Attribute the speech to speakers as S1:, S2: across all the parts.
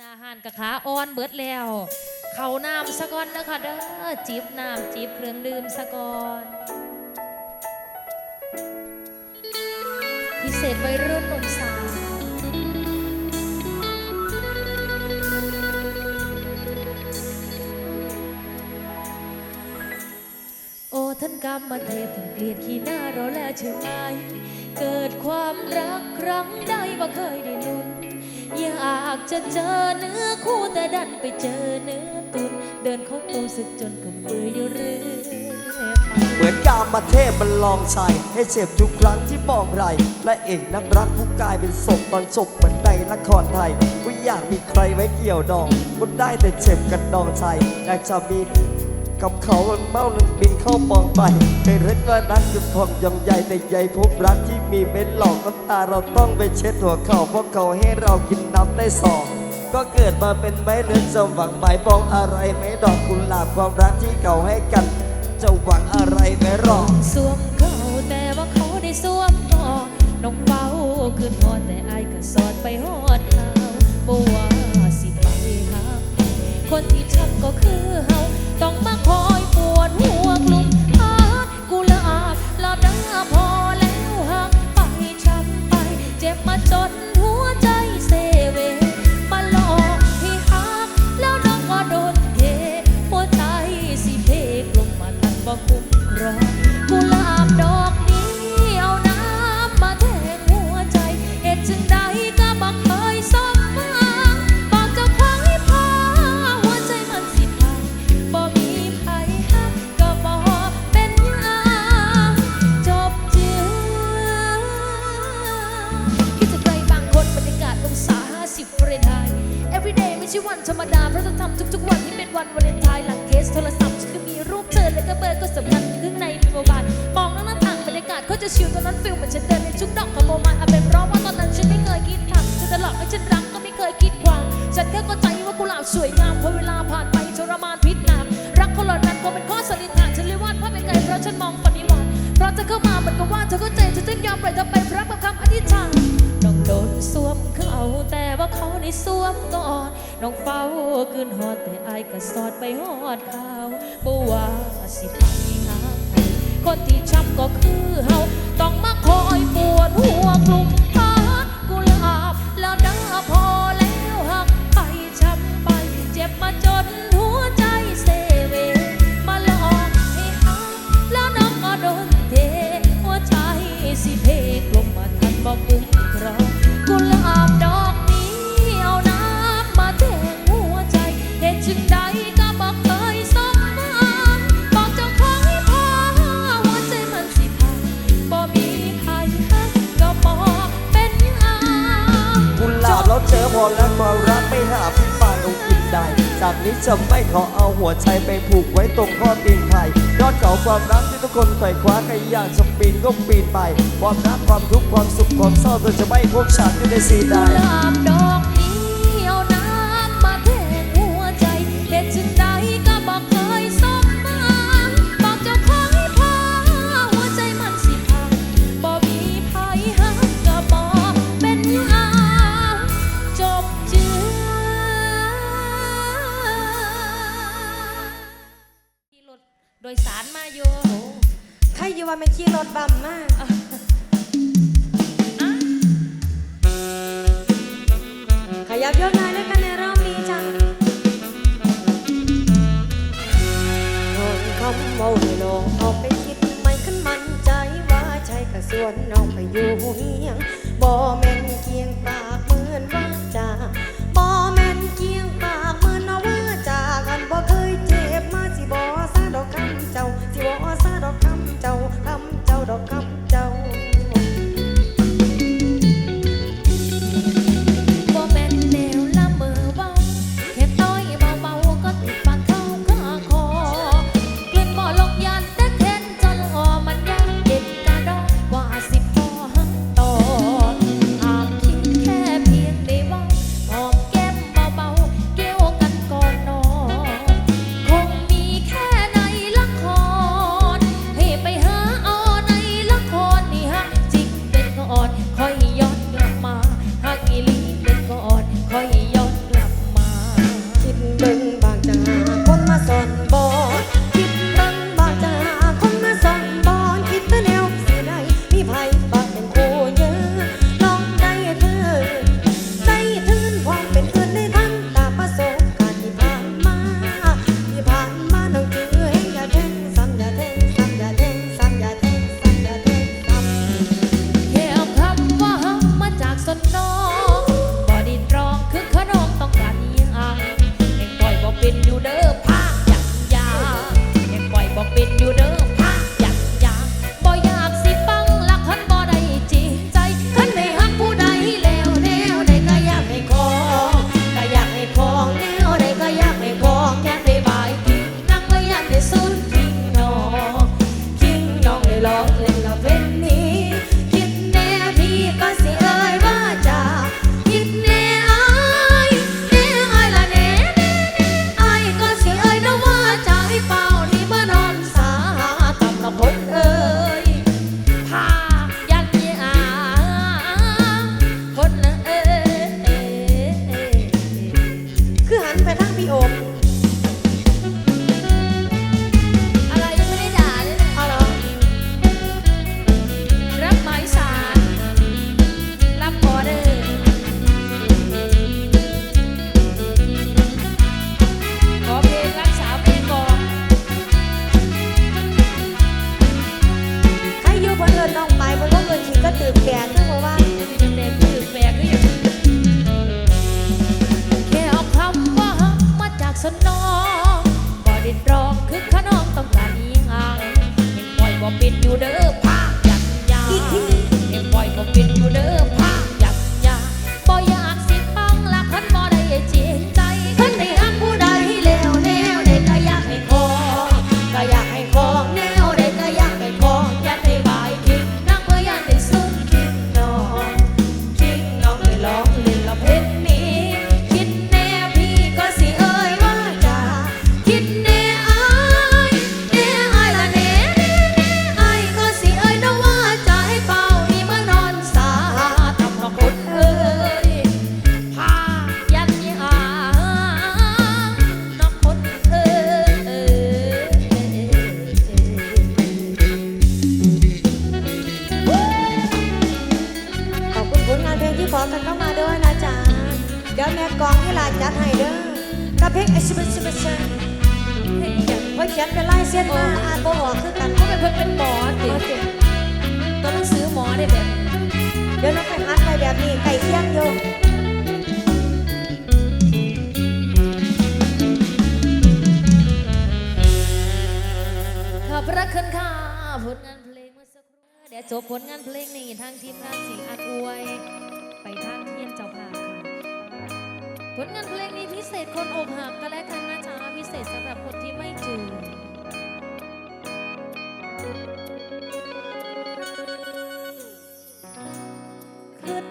S1: นาหานกับขาอ่อนเบิดแล้ว เขาน้ำสะก่อนนะคะเด้อจิบน้ำจิบเครื่องดื่มสะก่อนพิเศษวัยรุ่นหนุ่มสาวโอ้ท่านกรรมมาเทพถึงเกลียดขี้หน้าเราแล้วใช่ไหม เกิดความรักครั้งใดว่าเคยได้ลุ้น อยากจะเจอเนื้อคู่แต่ดันไปเจอเนื้อตุนเดินเข้าตัวสึกจนกับเบื่ออยู่เรื่อย
S2: เหมือนกามาเทพมันลองใช้ให้เจ็บทุกครั้งที่มองไรและเอกนักรักผู้กลายเป็นศพตอนจบเหมือนในละครไทยว่อยากมีใครไว้เกี่ยวดองก็ได้แต่เจ็บกันดองใจอยากจะมี กับเขามันเมาหนึ่งบินเข้ามองไปไม่เร็กว่านั้นคือความยองใหญ่แต่ใหญ่พบรักที่มีเม็ดหลอกน้ำตาเราต้องไปเช็ดหัวเขาเพราะเขาให้เรากินน้ำได้สองก็เกิดมาเป็นไม้เลือนจะหวังหมายปองอะไรไม่ดอกกุหลาบความรักที่เขาให้กัน จะหวังอะไรไม่รอ
S1: สวมเขาแต่ว่าเขาได้สวมต่อน้องเฝ้าขึ้นฮอดแต่อายก็สอดไปฮอดเขาบ่ว่าสิไปหาคนที่ทำก็คือเฮาายก็สอดไปหอดข่าบ่ว่าสิไปหาคนที่ช้ำก็คือเฮาต้องมาคอยปวดหัวกลุ่ม อพอแล้
S2: วความรักไม่หาพี่ปานเอากินได้ จากนี้จะไม่ขอเอาหัวใจไปผูกไว้ตรงข้อตีนไทยยอดเขาความรักที่ทุกคนไขว่คว้าใครอยากจะปีนก็ปีนไป ความรักความทุกข์ความสุขความเศร้าเธอจะไม่พบฉันอยู่ในสีใด
S1: ดอก ว่าไม่
S3: ขี่รถบัมมากขยับยกหน่อยด้วยกันในรอบนี้จ้ะโอนคำเมาให้น้องออกไปคิดไม่ขึ้นมั่นใจว่าใช่กระส่วนน้องไปอยู่เฮียงบ่แม่นเกียงปากเหมือนว่า นน้องบ่ดินรองคือ
S1: ขนองต้องการนี้งางยังปล่อยบ่เป็นอยู่เด้อ
S3: ลาจัดให้เด้อกับเพลง Exhibition
S1: เพลงอย่าง
S3: เพราะเขียนเป็นลายเส้นมาอ่านบ่ออกคือกัน
S1: เขาเป็นเพิ่นเป็นหมอติ
S3: เอาสิ
S1: ตัวหนังสือหมอได้แบบ
S3: เดี๋ยวน้องไปหัดไปแบบนี้ไก่เคียงอยู่
S1: ขอบพระคุณค่ะผลงานเพลงเมื่อสักครู่เดี๋ยวจบผลงานเพลงนี้ทางทีมงานสีอัดอวย ไปทางเทียนเจ้าภาพค่ะ ผลงานเพลงนี้พิเศษคนอกหักก็แล้วกันนะจ๊ะพิเศษสำหรับคนที่ไม่จืดขึ้น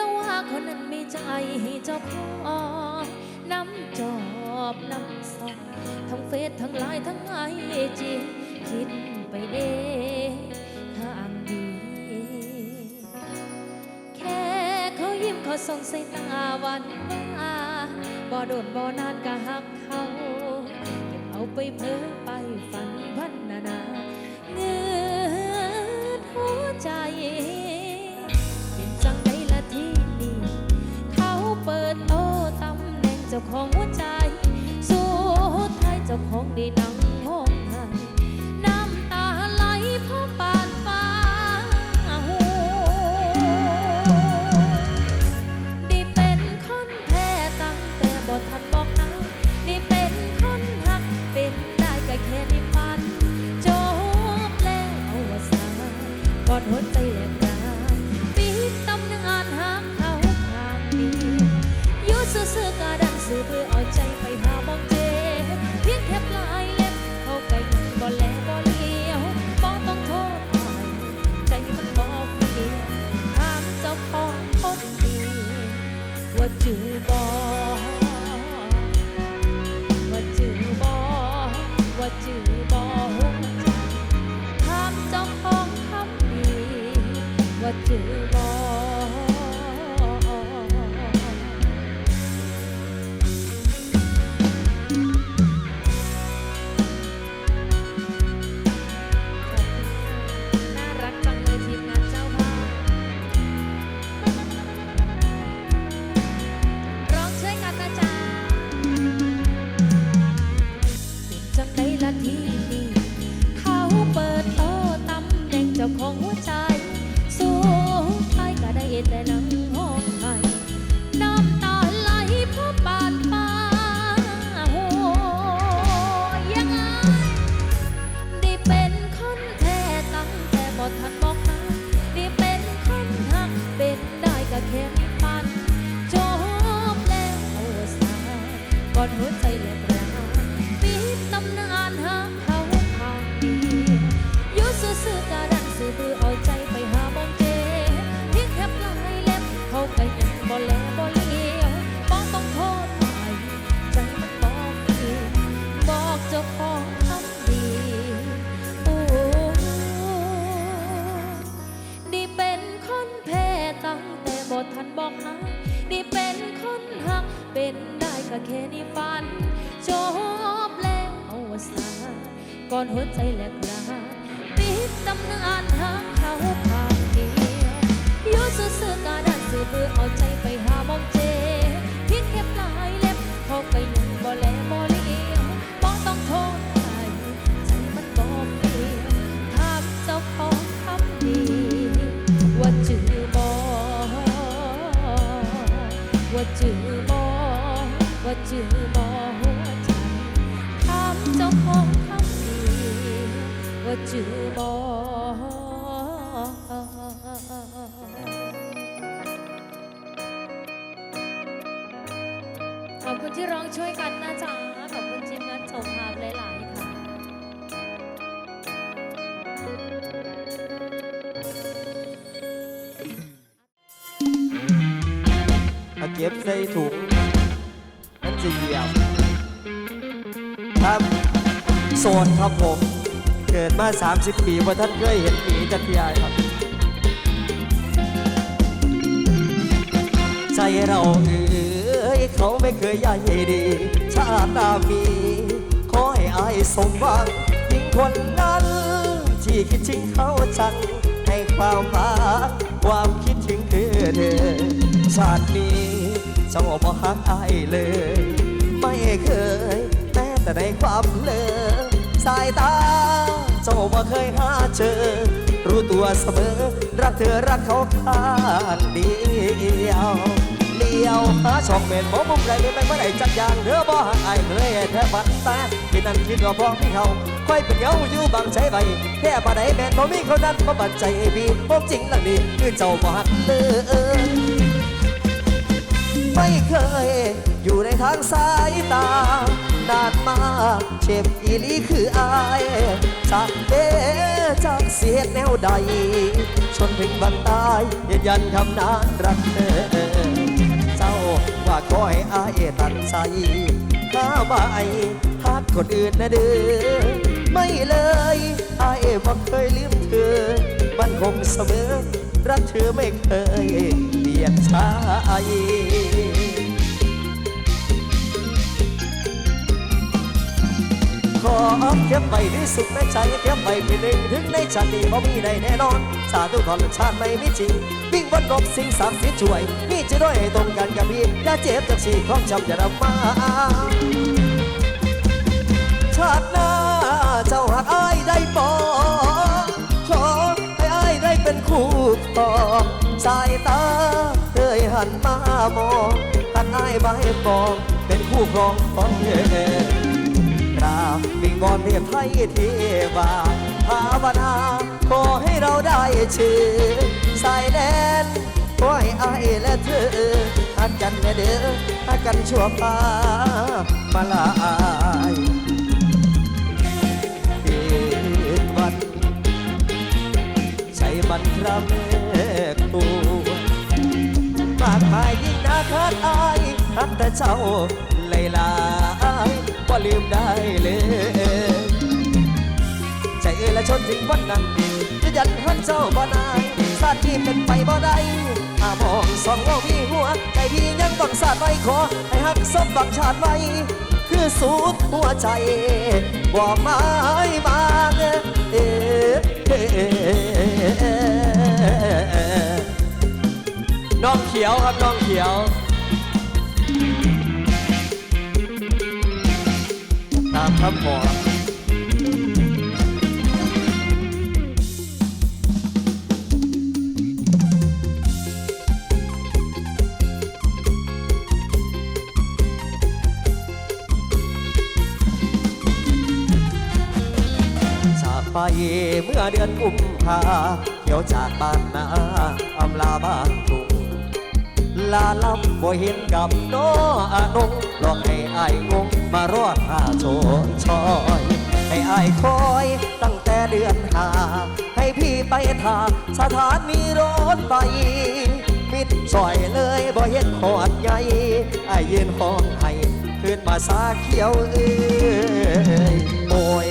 S1: ตัวคนนั้นมีใจให้เจ้าของน้ำจอบน้ำซองทั้งเฟซทั้งไลน์ทั้งไอจีคิดไปเองข้างดีแค่เขายิ้มเขาส่งสายตาหวันมา บ่โดนบ่นานก็หักเขาเก็บเอาไปเพ้อไปฝันพันนานาเงือหัวใจเป็นจังไดละที่นี่เขาเปิดโตตำแหน่งเจ้าของหัวใจ สู้ไท้ายเจ้าของได้นั่ หัวใจแหลก ว่า บอขอบคุณที่ร้องช่วยกันนะจ๊ะ ขอบคุณทีมงานเจ้าภาพหลาย ๆ ค่ะ
S2: เอาเก็บใส่ถุงมันจะเหยียบครับ โซนครับผม กิดมา 30 ปีว่าท่านเคยเห็นปีจักรยานครับ ใจเราเอ้ยเขาไม่เคยใหญ่ดี ชาติหน้ามี ขอให้อายสมหวังยิ่งคนนั้น ที่คิดถึงเขาจังให้ความรักความคิดถึงคือเธอ ชาตินี้เจ้าบ่ฮักอายเลย ไม่เคย แม้แต่ในความเลอสายตา จ้าบ่เคยหาเจอ รู้ตัวเสมอ รักเธอรักเขาข้างเดียวเลี้ยวหาช่องเม็นบ่มุมไรไม่ไปเมื่อไหร่จักอย่างเธอบ่หักอายเคยแท้บันตาคิดนั่นคิดว่าพ้องที่เขาค่อยเป็นเหงาอยู่บางใจใบแค่บ่ได้แม่นบ่มีเขานั้นบ่บัดใจพี่ผมจริงหลังนี้คือเจ้าบ่หักเลยไม่เคยอยู่ในทางสายตา นานมาเจ็บอีลีคืออายจากเดจากเสียแนวใด ชนถึงบันตายยืนยันคำนานรักเธอเจ้าว่าขอให้อายตัดใจถ้าไม่ฮักคนอื่นนะเด้อไม่เลยอายบ่เคยลืมเธอมันคงเสมอ รักเธอไม่เคยเปลี่ยนชา ขอเก็บไว้ที่สุดในใจเก็บไว้เป็นหนึ่งถึงในชาตินี้บ่มีใดแน่นอนชาติทุกทอนชาติไม่มีจริงวิ่งบนนบสิ่งศักดิ์สิช่วยนี่จะด้วยตรงกันกับพี่อย่าเจ็บจากสีของจำอย่านำมาชาติหน้าเจ้าหักอายได้บ่ขอให้อายได้เป็นคู่ครองสายตาเคยหันมามองหันอายให้ปองเป็นคู่ครองของเธอ วิงวอนเทพไทยเทวาภาวนาขอให้เราได้ชื่อสายแดนขอให้อายและเธอหักกันแน่เด้อหักกันชั่วฟ้ามาลายเกิดวันใช้มันครั้งแรกตัวมากมายยิ่งนาคาดอายรักแต่เจ้าเลยลา ลืมได้เลย ใจเอ่ยและชนถึงวันนั้นจะยันหันเจ้าบ่นายสาดที่เป็นไปบ่ได้หามองสองว่ามีหัว ใจพี่ยังต้องสาดไว้ขอ ให้หักสมบังชาติไว้ คือสูดหัวใจบ่ไม้มาเอ่เอ่เอ่น้องเขียวครับน้องเขียวามคำหมอจากไปเมื่อเดือนกุมภาเที่ยวจากบ้านนาอำลาบ้านทุ่งลาลำบ่เห็นกับน้ออานงหลอกให้อายงง มารอดหาโชนชอย ให้อายคอยตั้งแต่เดือนหา ให้พี่ไปทาสถานีรถไฟมิดซอยเลยบ่เห็นหอดใหญ่อายยืนห้องให้ขึ้นมาสาเขียวเอ้ยโอย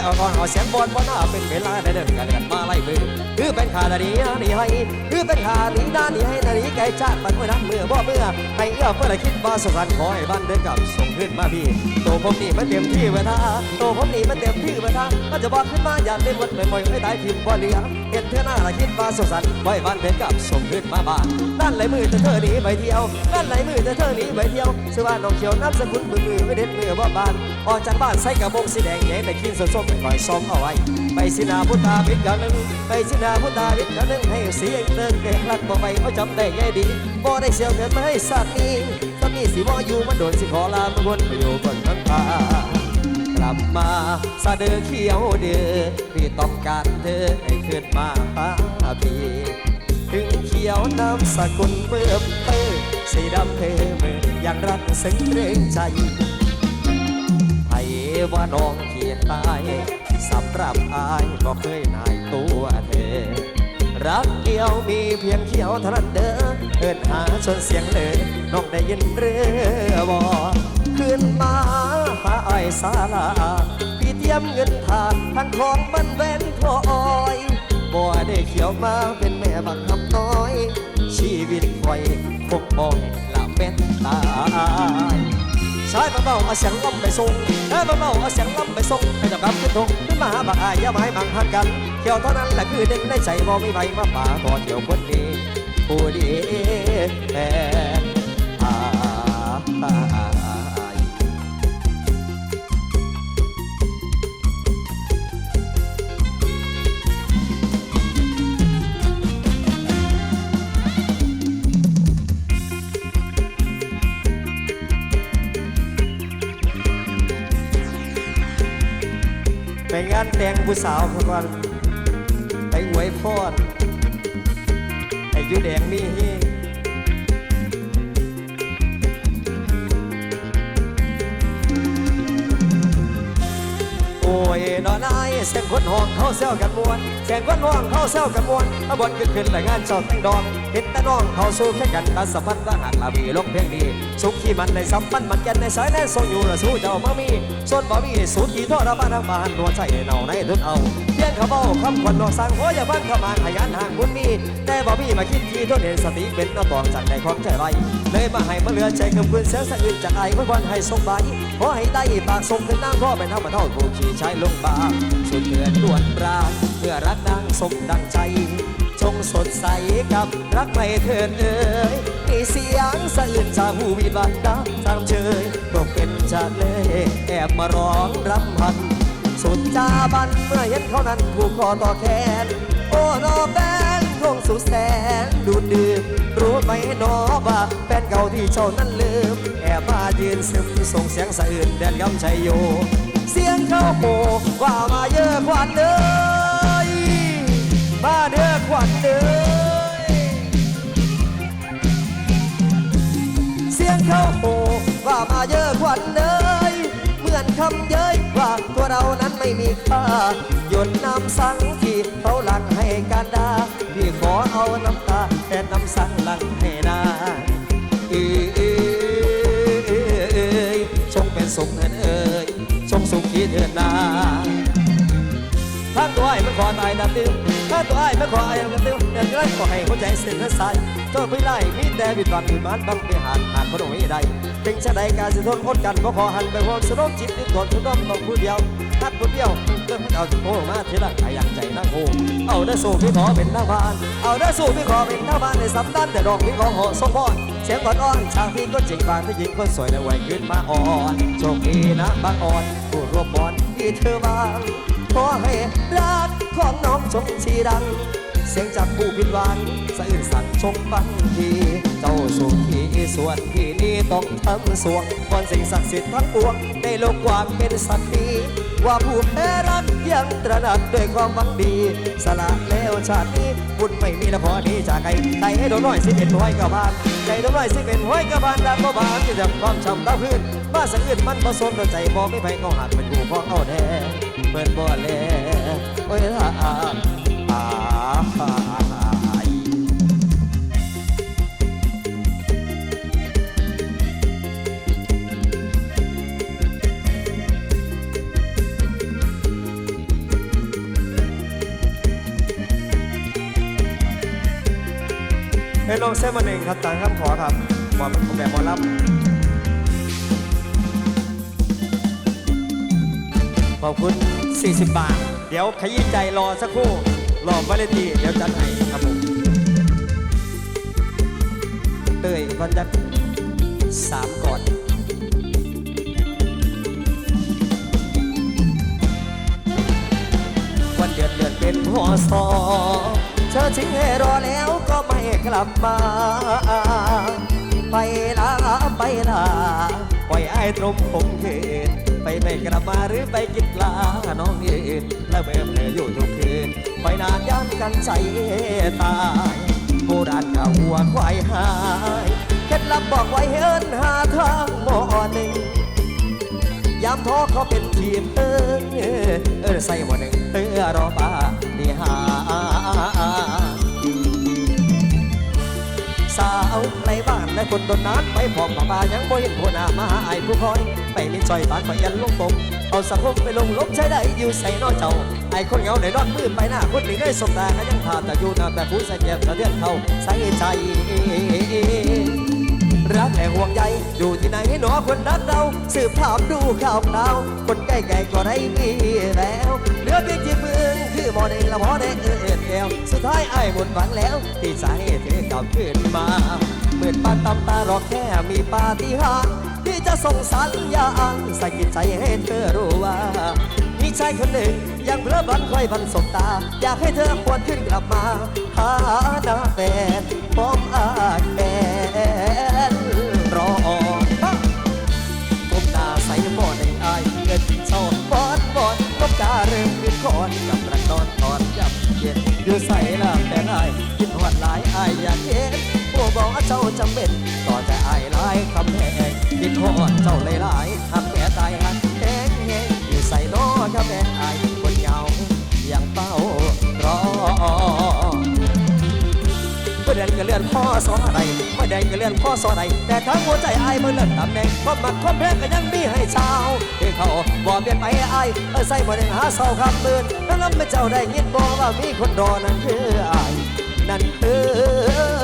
S2: ได้ไล่ออกก่อนเอาเสียงบอลบอลหน้าเป็นเวลาได้เดินกันกันมาไล่มือคือเป็นขาดานีนี่ให้คือเป็นขาดีด้านนี้ให้นานีไก่จ้ามันเมื่อนั้นเมื่อบ่เมื่อให้เอื้อเพื่อไรคิดว่าสสันขอให้บ้านเดินกับส่งขึ้นมาพี่โตผมนี่มันเต็มที่เวลาโตผมนี่มันเต็มที่เวลามันจะบอกขึ้นมาอยากเล่นวันเหมือนมวยไม่ได้ทีมบ่เหลือเห็นเธอหน้าละคิดว่าสสันไว้บ้านเดินกับส่งขึ้นมาบ้านด้านไหลมือจะเธอหนีไปเที่ยวด้านไหลมือจะเธอหนีไปเที่ยวชื่อว่าน้องเขียวน้ำสกุลมือมือไม่เด็ดมือบ่บ้านออกจากบ้านใส่กระโปรงสีแดงใหญ่แต่กินส้มๆไปก่อยซ้อมเอาไว้ ไปสินาพุทธาวิทย์กันหนึ่งไปสินาพุทธาวิทย์กันหนึ่งให้เสียงเดินเก่งรักบ่ไปเขาจำได้แง่ดีบ่ได้เสียวเกินมาให้สัตว์นี้ถ้ามีสิบ่อยู่มันโดนสิขอลามาวนไปอยู่บนทั้งป่ากลับมาสะเดือเขียวเดือพี่ต้องการเธอให้ขึ้นมาหาพี่ถึงเขียวน้ำสกุลเบื่อเพ้อสีดำเพมือยังรักซึ้งเรงใจ ว่าน้องเขียนตายสำหรับอายก็เคยนายตัวเธอ รักเดียวมีเพียงเขียวเท่านั้นเด้อเอินหาชนเสียงเลยน้องได้ยินเรือบ่ขึ้นมาหาอ้อยสาลาพี่เตรียมเงินทานทั้งของมันแว่นพลอยบ่ได้เขียวมาเป็นแม่บังคับน้อย ชีวิตคอยคงบ่ละเป็นตาย ใช้เบาเอาเสียงล้ำไปส่งเออเบาเอาเสียงล้ำไปส่งให้เจ้ากำขึ้นทงขึ้นมาหาบักอายอย่ามาให้บังหักกันเที่ยวเท่านั้นแหละคือเด็กในใจบ่มีใบมาป่าต่อเที่ยวคนนี้ผู้ดีแท้อา งานแต่งผู้สาวเขาก่อนไปอวยพรให้ยูแดงมีเฮโอ้ยนอนายเสียงคนห้องเขาเซลกันมวนเสียงคนห้องเขาเซลกันมวนขบวนขึ้นขึ้นและงานเจ้าแต่งดอง เห็นแต่น้องเขาสู้แค่กันตาสัมพันธ์ว่าหากลาบีลงเพลงดี สุขที่มันในสัมพันธ์มันแกันในสายแน่ทรงอยู่ละสู้เจ้ามามีส่วนบ่มีสูตรที่ทอดระบานทางบ้านตัวใจเน่าในทุนเอาเพียงขาเบาคำคนนอกสั่งโอ้ยอย่าบ้านข้ามาขยันห่างบุญมีแต่บ่มีมาคิดที่ทนเห็นสติเป็นน้าตองจากในความใจไรเลยมาให้มาเหลือใจคำคืนเสียสะอื่นจากไอ้คนวันให้สมบายขอให้ได้ปากสมเป็นนางพ่อเป็นเท่ามาเท่าผู้ขี่ใชายลงบาสุดเถื่อนด่วนปราเพื่อรักดังสมดังใจ จงสดใสกับรักไม่เถิดเอ่ยมีเสียงสะอื่นจากหูวิบัติดาตามเชยก็เป็นจากเลย แอบมาร้องรำพัน สุดจาบันเมื่อเห็นเขานั้นผูกคอต่อแขน โอ้นอแฟนคงสุดแสนดูดดื่มรู้ไหมนอว่าแฟนเก่าที่เจ้านั้นลืม แอบมายืนซึมส่งเสียงสะอื่นแดนกำชัยโย เสียงเข้าโหว่ามาเยอะกว่าเดิม มาเด้อควันเด้อเสียงเข้าโหว่ามาเยอะควันเด้ยเหมือนคำเย้ยว่าตัวเรานั้นไม่มีค่าหยดน้ำสังที่เขาหลังให้การดาพี่ขอเอาน้ำตาแต่น้ำสังหลังให้นาเอเอ้ยเอ้ยเอ้ยจงเป็นสุขเถิดเอ้ยจงสุขีเถิดนาถ้า ตัวไอ้มันขอตายดับติ้วถ้าตัวไอ้มันขอไอ้ดับติ้วอย่างไรก็ให้หัวใจเส้นและสายเจ้าไม่ไล่มีแต่บิดบันบิดมันบังไปหาดหาดพระองค์ใดถึงชะใดการสิทนอดกันก็ขอหันไปห่วงสนมจิตนิดก่อนทุกต้องต้องผู้เดียวนัดผู้เดียวเริ่มเอาโอ้มาทีละใครอยากใจนั่งโหเอาได้สู้พี่ขอเป็นทางบ้าน เอาได้สู้พี่ขอเป็นทางบ้านในสำนันแต่ดอกพี่ของหอสมพรเสียงก่อนอ้อนชางพี่ก็จริงบางที่หญิงคนสวยและไหวขึ้นมาอ่อนโชคดีนะบางอ่อนผู้รวมบอลที่เธอวาง ขอให้รักของน้องจงชีดัง เสียงจากผู้ผิดหวังสะอื่นสั่งชมฟังทีเจ้าสุขีส่วนพี่นี้ต้องทำสวงก่อนสิ่งศักดิ์สิทธิ์ทั้งปวงในโลกความเป็นสัตว์ดีว่าผู้แพ้รักยังตระหนักด้วยความหวังดี สละแล้วชาตินี้บุญไม่มีละพอนี้จากไก่ไก่ให้โดน้อยสิเป็นห้อยกระบาลไก่โดน้อยสิเป็นห้อยกระบาลดังบ่บานที่จะความช้ำตาพื้นมาสังเกตมันผสมดนใจบ่ไม่ไปเขาหักเป็นผู้ขอเอาแท้ เปิดบ่แลโอ้ยอ่าอ่าอาให้ลองเส้นมาหนึ่งครับตามคำขอครับหมอเป็นแบบหมอลำขอบคุณ 40 บาท เดี๋ยวขยี้ใจรอสักครู่รอมาเลตีเดี๋ยวจัดให้ครับผมเตยก่อนจัดสามก่อนวันเดือนเดือนเป็นหัวซอเธอทิ้งให้รอแล้วก็ไม่กลับมา ไปลาไปลาปล่อยไอ้ตรงผมคืน ไปไม่กลับมาหรือไปกินลาน้องเยืนแล้วเบิ่มเลยอยู่ทุกคืนไปนานย่านกันใจตายโบราณก่าหัวควายหายเคล็ดลับบอกไว้เฮินหาทางหมอหนึ่งยามท้อเขาเป็นทีมเออเออใส่หมดหนึ่งเออรอป้าดีหา คนต้นนั้นไปพอกป้าป้ายังบ่เห็นหัวหน้ามาหาไอ้ผู้คอย ไปลิ้นซอยบ้านข่อยยันลงตมเอาสังคมไปลงลบใช้ได้อยู่ใส่น้อเจ้า ไอ้คนเหงาในรอดมือไปหน้าคนนี้งได้สมตาก็ยังพาแต่อยู่หน้าแต่ผู้ใส่แก้มสะเลือนเขาใส่ใจรักแห่ห่วงใยอยู่ที่ไหนหนอคนรักเรา สืบถามดูข่าวคราคนใกล้ไกลก็ได้มีแล้วเหลือเพียงที่มือคือมอเองละมอเองเออเอ็ดเอลวสุดท้ายไอ้หมดหวังแล้ว ที่สาเหตุเธอกลับขึ้นมา เมื่อป้าตับตารอแค่มีปาฏิหาริย์ที่จะส่งสัญญาอันใส่กิจใจให้เธอรู้ว่า มีชายคนหนึ่งยังเพลิดเพลินคอยบันสบตา อยากให้เธอควรขึ้นกลับมา หาหน้าแฟนพร้อมอาแอนรอผมตาใส่บ่อในอายเงินเศร้บอดบอดกบตาเริ่มขึ้นคอนกับรักนอนทอนจับเย็นอยู่ใส่ละแต่อายกินหอดหลายอายอยากเห็น บอกเจ้าจำเป็นต่อใจไอ้หลายคำแพงคิดทอดเจ้าหลายๆทำแม่ตายหักแหงแงอยู่ใส่น้อคับแม่ไอ้คนเหงาอย่างเป้ารอเมื่อเดืนก็เลื่อนพ่อสอนอะไรเมื่อเดืนก็เลื่อนพ่อสอนอะไรแต่ทั้งหัวใจไอ้เมื่อเลื่อนตำแหน่งความมักความแพ้ก็ยังมีให้เช้าที่เขาบอกเปลี่ยนไปไอ้เออใส่บ่ได้หาเศร้าคำเตือน
S3: แล้วน้ำเจ้าได้ยินบอกว่ามีคนรอนั่นคือ
S2: ไอ้นั่
S3: นคือ